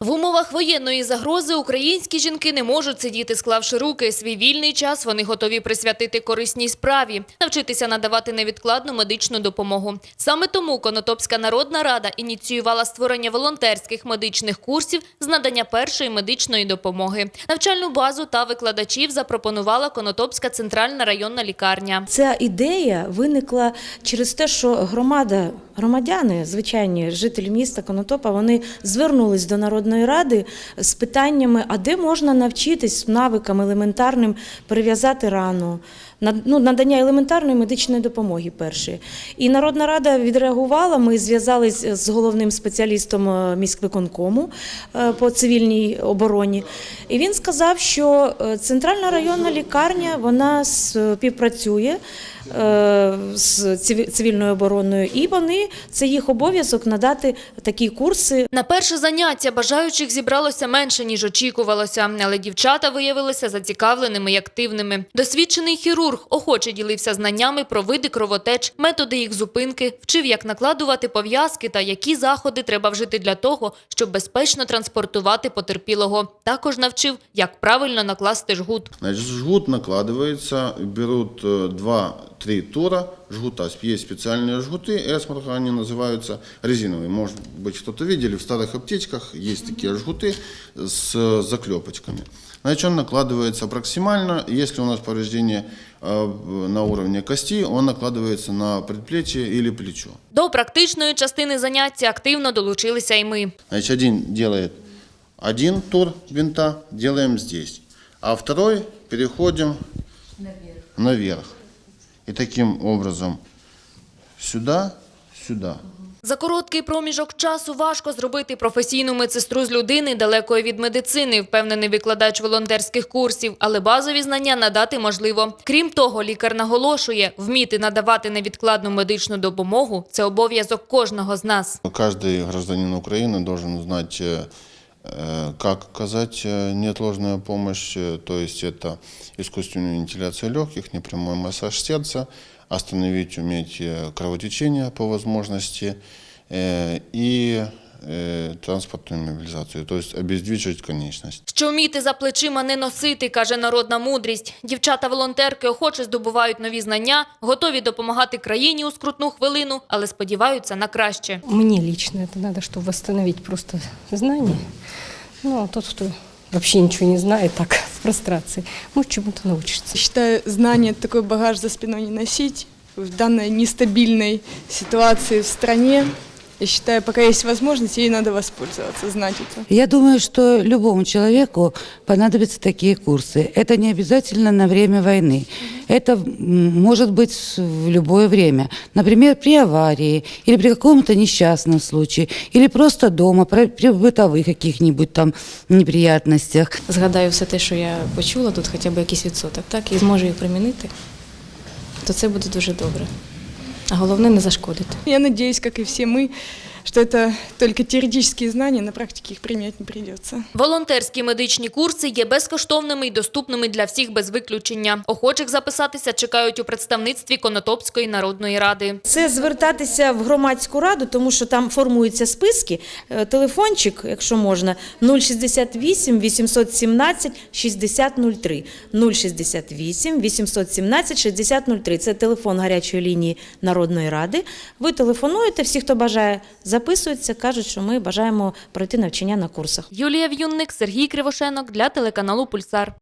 В умовах воєнної загрози українські жінки не можуть сидіти, склавши руки. Свій вільний час вони готові присвятити корисній справі, навчитися надавати невідкладну медичну допомогу. Саме тому Конотопська народна рада ініціювала створення волонтерських медичних курсів з надання першої медичної допомоги. Навчальну базу та викладачів запропонувала Конотопська центральна районна лікарня. Ця ідея виникла через те, що громада, громадяни, звичайні жителі міста Конотопа, вони звернулись до Народної ради з питаннями, а де можна навчитись навикам елементарним перев'язати рану, ну, надання елементарної медичної допомоги першої. І Народна рада відреагувала. Ми зв'язались з головним спеціалістом е, міськвиконкому е, по цивільній обороні. І він сказав, що е, центральна районна лікарня вона співпрацює з цивільною обороною, і вони це їх обов'язок надати такі курси На перше заняття бажаючих зібралося менше, ніж очікувалося, але дівчата виявилися зацікавленими і активними. Досвідчений хірург охоче ділився знаннями про види кровотеч, методи їх зупинки, вчив, як накладувати пов'язки та які заходи треба вжити для того, щоб безпечно транспортувати потерпілого. Також навчив, як правильно накласти жгут. Значит, жгут накладывается, берут 2-3 тура жгута. Есть специальные жгуты, эсмарха они называются резиновые. Может быть, кто-то видели, в старых аптечках есть такие жгуты с заклепочками. Значит, он накладывается проксимально. Если у нас повреждение э, на уровне кости, он накладывается на предплечье или плечо. До практичної частини заняття активно долучилися і ми. Значит, один делает один тур винта, делаем здесь, а второй переходим наверх. И таким образом сюда, сюда. За короткий проміжок часу важко зробити професійну медсестру з людини далекої від медицини, впевнений викладач волонтерських курсів, але базові знання надати можливо. Крім того, лікар наголошує, вміти надавати невідкладну медичну допомогу – це обов'язок кожного з нас. Каждый гражданин Украины должен знать, э, э, как оказать э, неотложную помощь, э, то есть это искусственная вентиляция легких, непрямой массаж сердца, остановить, уметь э, кровотечение по возможности э, и э, транспортную мобилизацию, то есть обездвижить конечность. Що вміти за плечима не носити, каже народна мудрість. Дівчата-волонтерки охоче здобувають нові знання, готові допомагати країні у скрутну хвилину, але сподіваються на краще. Мне лично это надо, чтобы восстановить просто знания. Ну, а тот, кто вообще ничего не знает, так, в прострации, может чему-то научиться. Считаю, знание такой багаж за спиной не носить в данной нестабильной ситуации в стране. Я считаю, пока есть возможность, ей надо воспользоваться, знать это. Я думаю, что любому человеку понадобятся такие курсы. Это не обязательно на время войны. Это м, может быть в любое время. Например, при аварии или при каком-то несчастном случае, или просто дома, при при бытовых каких-нибудь там неприятностях. згадаю все те, що я почула, тут хоча б якийсь відсоток, так, і зможу їх примінити, то це буде дуже добре. А головне не зашкодити. Я сподіваюся, як і всі мы, что это только теоретические знания, на практике их применять не придется. Волонтерські медичні курси є безкоштовними і доступними для всіх без виключення. Охочих записатися чекають у представництві Конотопської народної ради. Це звертатися в громадську раду, тому що там формуються списки. Е, Телефончик, якщо можна, 068 817 6003. 068 817 6003. Це телефон гарячої лінії Народної ради. Ви телефонуєте, всі, хто бажає, записуються, кажуть, що ми бажаємо пройти навчання на курсах. Юлія В'юнник, Сергій Кривошенок для телеканалу Пульсар.